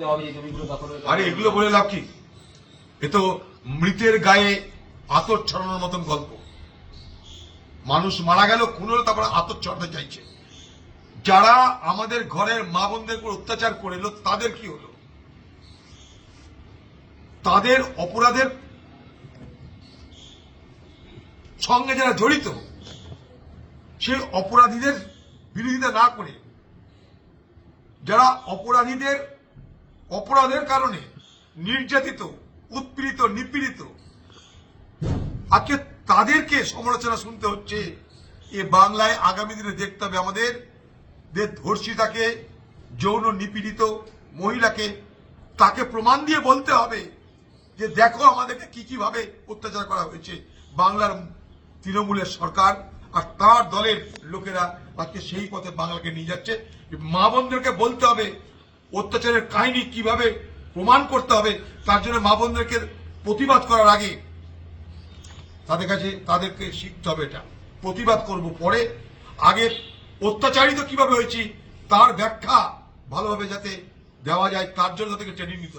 দেওয়া হবে, এই জমিগুলো দখল আরে, এগুলো বলে লাভ কি? এ তো মৃতের গায়ে আতর ছড়ানোর মতন গল্প। মানুষ মারা গেল হলো তারপরে আতর ছড়াতে চাইছে। যারা আমাদের ঘরের মা বোনদের উপর অত্যাচার করে এলো তাদের কি হলো? তাদের অপরাধের সঙ্গে যারা জড়িত সেই অপরাধীদের বিরোধিতা না করে, যারা অপরাধীদের অপরাধের কারণে নির্যাতিত, উৎপীড়িত, নিপীড়িত। আজকে তাদেরকে সমালোচনা শুনতে হচ্ছে। এ বাংলায় আগামী দিনে দেখতে হবে আমাদের ধর্ষিতাকে, যৌন নিপীড়িত মহিলাকে। তাকে প্রমাণ দিয়ে বলতে হবে যে দেখো আমাদেরকে কি কি ভাবে অত্যাচার করা হয়েছে বাংলার তৃণমূলের সরকার আর তার দলের লোকেরা আজকে সেই পথে বাংলাকে নিয়ে যাচ্ছে। মা বোনদেরকে বলতে হবে অত্যাচারের কাহিনী কীভাবে প্রমাণ করতে হবে, তার জন্য মা বোনদেরকে প্রতিবাদ করার আগে তাদের কাছে তাদেরকে শিখতে হবে এটা। প্রতিবাদ করব পরে। আগে অত্যাচারিত কীভাবে হয়েছি, তার ব্যাখ্যা ভালোভাবে যাতে দেওয়া যায়, তার জন্য তাদেরকে ট্রেনিং নিতে